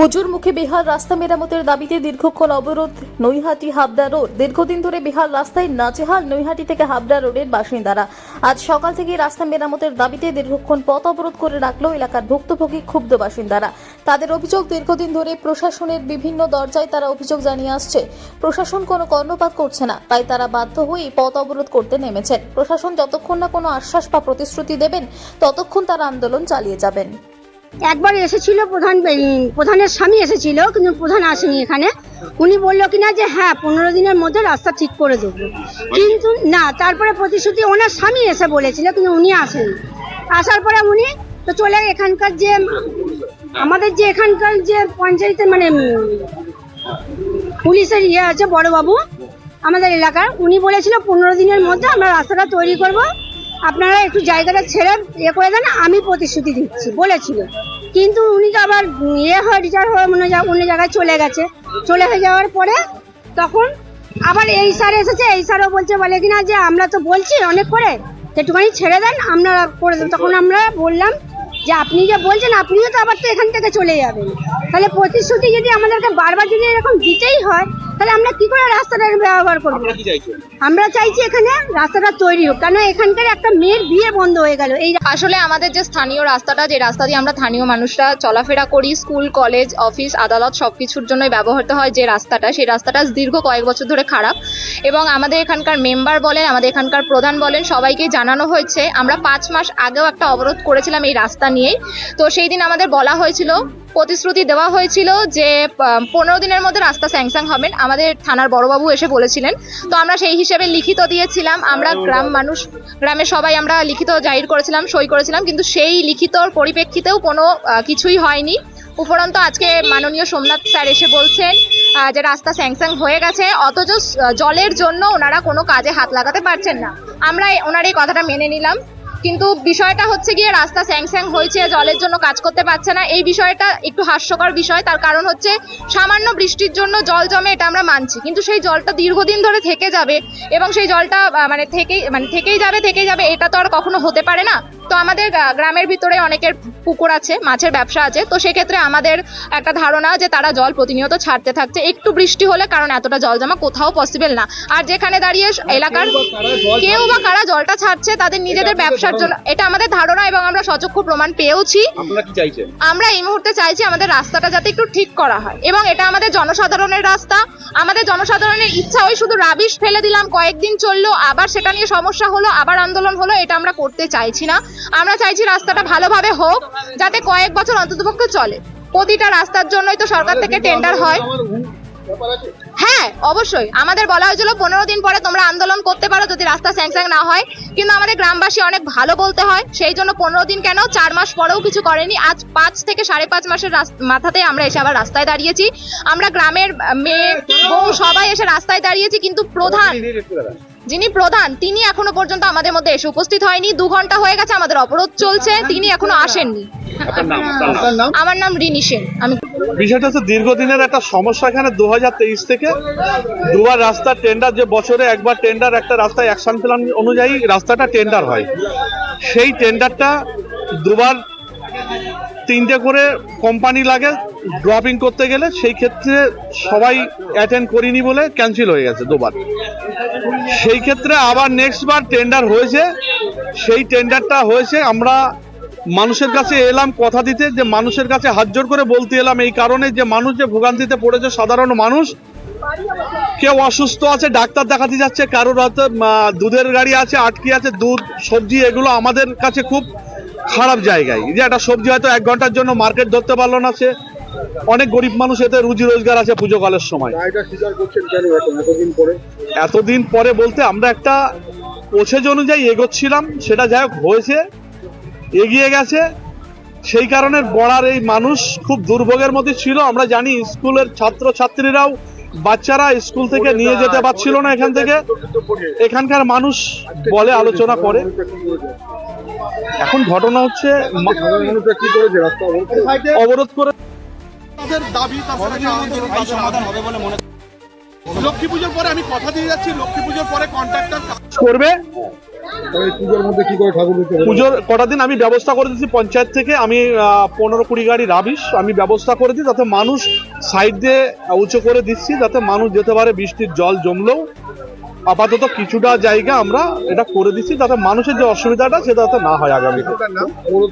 পুজোর মুখে বিহার রাস্তা মেরামতের দাবিতে দীর্ঘক্ষণ অবরোধ নৈহাটি হাবড়া রোড। দীর্ঘদিন ধরে বিহার রাস্তায় নাচেহাল নৈহাটি থেকে হাবড়া রোডের বাসিন্দারা। আজ সকাল থেকে রাস্তা মেরামতের দাবিতে দীর্ঘক্ষণ পথ অবরোধ করে রাখল এলাকার ভুক্তভোগী ক্ষুব্ধ বাসিন্দারা। তাদের অভিযোগ, দীর্ঘদিন ধরে প্রশাসনের বিভিন্ন দরজায় তারা অভিযোগ জানিয়ে আসছে। প্রশাসন কোনো কর্ণপাত করছে না, তাই তারা বাধ্য হয়ে পথ অবরোধ করতে নেমেছেন। প্রশাসন যতক্ষণ না কোনো আশ্বাস বা প্রতিশ্রুতি দেবেন, ততক্ষণ তারা আন্দোলন চালিয়ে যাবেন। একবার এসেছিল প্রধান প্রধানের স্বামী এসেছিল, কিন্তু প্রধান আসেনি এখানে। উনি বলল কিনা যে হ্যাঁ পনেরো দিনের মধ্যে রাস্তা ঠিক করে দেবো। কিন্তু না, তারপরে প্রতিশ্রুতি ওনার স্বামী এসে বলেছিল, কিন্তু উনি আসেনি। আসার পরে উনি তো চলে এখানকার যে, আমাদের যে এখানকার যে পঞ্চায়েতের মানে পুলিশের ইয়ে আছে বড়বাবু, আমাদের এলাকার, উনি বলেছিল পনেরো দিনের মধ্যে আমরা রাস্তাটা তৈরি করব। আপনারা একটু জায়গাটা ছেড়ে ইয়ে করে দেন, আমি প্রতিশ্রুতি দিচ্ছি, বলেছিল। কিন্তু উনি তো আবার ইয়ে হয় রিটায়ার হয়ে অন্য অন্য জায়গায় চলে গেছে। চলে হয়ে যাওয়ার পরে তখন আবার এই স্যার এসেছে, এই স্যারও বলছে, বলে কিনা যে আমরা তো বলছি অনেক করে একটুখানি ছেড়ে দেন, আমরা করে দেব। তখন আমরা বললাম যে আপনি যে বলছেন, আপনিও তো আবার তো এখান থেকে চলে যাবেন। তাহলে প্রতিশ্রুতি যদি আমাদেরকে বারবার যদি এরকম দিতেই হয় তাহলে আমরা কি করে রাস্তাটা ব্যবহার করব? আমরা চাইছি? এখানে রাস্তাটা তৈরি হোক। কেন এখানকার একটা মেয়ের বিয়ে বন্ধ হয়ে গেল? এই আসলে আমাদের যে স্থানীয় রাস্তাটা যে রাস্তা দিয়ে আমরা স্থানীয় মানুষরা চলাফেরা করি স্কুল কলেজ অফিস আদালত সব কিছুর জন্যই ব্যবহৃত হয় যে রাস্তাটা সেই রাস্তাটা দীর্ঘ কয়েক বছর ধরে খারাপ। এবং আমাদের এখানকার মেম্বার বলেন আমাদের এখানকার প্রধান বলেন সবাইকে জানানো হয়েছে। আমরা পাঁচ মাস আগেও একটা অবরোধ করেছিলাম এই রাস্তা নিয়েই। তো সেই দিন আমাদের বলা হয়েছিল প্রতিশ্রুতি দেওয়া হয়েছিল যে পনেরো দিনের মধ্যে রাস্তা স্যাংশন হবেন। আমাদের থানার বড়বাবু এসে বলেছিলেন। তো আমরা সেই হিসেবে লিখিত দিয়েছিলাম। আমরা গ্রাম মানুষ গ্রামের সবাই আমরা লিখিত জাহির করেছিলাম সই করেছিলাম। কিন্তু সেই লিখিতর পরিপ্রেক্ষিতেও কোনো কিছুই হয়নি। উপরন্ত আজকে মাননীয় সোমনাথ স্যার এসে বলছেন যে রাস্তা স্যাংশন হয়ে গেছে। অথচ জলের জন্য ওনারা কোনো কাজে হাত লাগাতে পারছেন না। আমরা ওনার এই কথাটা মেনে নিলাম। কিন্তু বিষয়টা হচ্ছে গিয়ে রাস্তা স্যাংস্যাং হয়েছে, জলের জন্য কাজ করতে পারছে না। এই বিষয়টা একটু হাস্যকর বিষয়, তার কারণ হচ্ছে সামান্য বৃষ্টির জন্য জল জমে এটা আমরা মানছি। কিন্তু সেই জলটা দীর্ঘদিন ধরে থেকে যাবে এবং সেই জলটা মানে থেকেই মানে থেকেই যাবে থেকেই যাবে, এটা তো আর কখনো হতে পারে না। তো আমাদের গ্রামের ভিতরে অনেকের পুকুর আছে মাছের ব্যবসা আছে তো সেক্ষেত্রে আমাদের একটা ধারণা যে তারা জল প্রতিনিয়ত ছাড়তে থাকছে। একটু বৃষ্টি হলে কারণ এতটা জল জমা কোথাও পসিবল না। আর যেখানে দাঁড়িয়ে এলাকার কেউ বা কারা জলটা ছাড়ছে তাদের নিজেদের ব্যবসার জন্য এটা আমাদের ধারণা এবং আমরা সচক্ষ প্রমাণ পেয়েওছি। আমরা এই মুহূর্তে চাইছি আমাদের রাস্তাটা যাতে একটু ঠিক করা হয় এবং এটা আমাদের জনসাধারণের রাস্তা। আমাদের জনসাধারণের ইচ্ছা ওই শুধু রাবিশ ফেলে দিলাম কয়েকদিন চলল আবার সেটা নিয়ে সমস্যা হলো আবার আন্দোলন হলো এটা আমরা করতে চাইছি না। আমরা চাইছি রাস্তাটা ভালোভাবে হোক যাতে কয়েক বছর অন্ততপক্ষে চলে। প্রতিটা রাস্তার জন্যই তো সরকার থেকে টেন্ডার হয়। হ্যাঁ অবশ্যই। আমাদের বলা হয়েছিল পনেরো দিন পরে তোমরা আন্দোলন করতে পারো যদি রাস্তা স্যাংস্যাং না হয়। কিন্তু আমাদের গ্রামবাসী অনেক ভালো বলতে হয়। সেই জন্য পনেরো দিন কেন? চার মাস পরেও কিছু করেনি। আজ পাঁচ থেকে সাড়ে পাঁচ মাসের মাথাতে আমরা এসে আবার রাস্তায় দাঁড়িয়েছি। আমরা গ্রামের মেয়ে বউ সবাই এসে রাস্তায় দাঁড়িয়েছি। কিন্তু প্রধান যিনি প্রধান তিনি এখনও পর্যন্ত আমাদের মধ্যে এসে উপস্থিত হয়নি। দু ঘণ্টা হয়ে গেছে আমাদের অবরোধ চলছে তিনি এখনও আসেননি। আপনার নাম? আপনার নাম? আমার নাম রিনি সেন। আমি বিষয়টা হচ্ছে দীর্ঘদিনের একটা সমস্যা এখানে দুহাজার তেইশ থেকে। দুবার রাস্তার টেন্ডার যে বছরে একবার টেন্ডার একটা রাস্তায় অ্যাকশন প্ল্যান অনুযায়ী রাস্তাটা টেন্ডার হয়। সেই টেন্ডারটা দুবার তিনটে করে কোম্পানি লাগে ড্রপিং করতে গেলে সেই ক্ষেত্রে সবাই অ্যাটেন্ড করিনি বলে ক্যান্সেল হয়ে গেছে দুবার। সেই ক্ষেত্রে আবার নেক্সট বার টেন্ডার হয়েছে। সেই টেন্ডারটা হয়েছে, আমরা মানুষের কাছে এলাম কথা দিতে, যে মানুষের কাছে হাত জোর করে বলতে এলাম এই কারণে যে মানুষ যে ভোগান্তিতে পড়েছে, সাধারণ মানুষ। কেউ অসুস্থ আছে, ডাক্তার দেখাতে যাচ্ছে, কারোর হয়তো দুধের গাড়ি আছে, আটকে আছে, দুধ, সবজি, এগুলো আমাদের কাছে খুব খারাপ জায়গায়। যে একটা সবজি হয়তো এক ঘণ্টার জন্য মার্কেট ধরতে পারল না সে। অনেক গরিব মানুষ এতে রুজি রোজগার আছে পুজো কালের সময়। এতদিন পরে? বলতে আমরা একটা প্রসেজ অনুযায়ী এগোচ্ছিলাম সেটা যাই হোক হয়েছে এগিয়ে গেছে। সেই কারণে বড়ার এই মানুষ খুব দুর্ভোগের মধ্যে ছিল। আমরা জানি স্কুলের ছাত্র ছাত্রীরাও বাচ্চারা স্কুল থেকে নিয়ে যেতে পারছিল না এখান থেকে। এখানকার মানুষ বলে আলোচনা করে। এখন ঘটনা হচ্ছে অবরোধ করে? তাদের দাবি সমাধান হবে বলে মনে লক্ষ্মী পুজোর পরে আমি কথা দিয়ে যাচ্ছি লক্ষ্মী পুজোর পরে কন্ট্রাক্টর করবে? পুজোর মধ্যে কি করে ঠাকুর পুজোর কটা দিন আমি ব্যবস্থা করে দিচ্ছি পঞ্চায়েত থেকে। আমি পনেরো কুড়ি গাড়ি রাবিশ আমি ব্যবস্থা করে দিই যাতে মানুষ সাইড দিয়ে উঁচু করে দিচ্ছি যাতে মানুষ যেতে পারে বৃষ্টির জল জমলেও। আপাতত কিছুটা জায়গা আমরা এটা করে দিচ্ছি যাতে মানুষের যে অসুবিধাটা সেটা যাতে না হয় আগামীতে।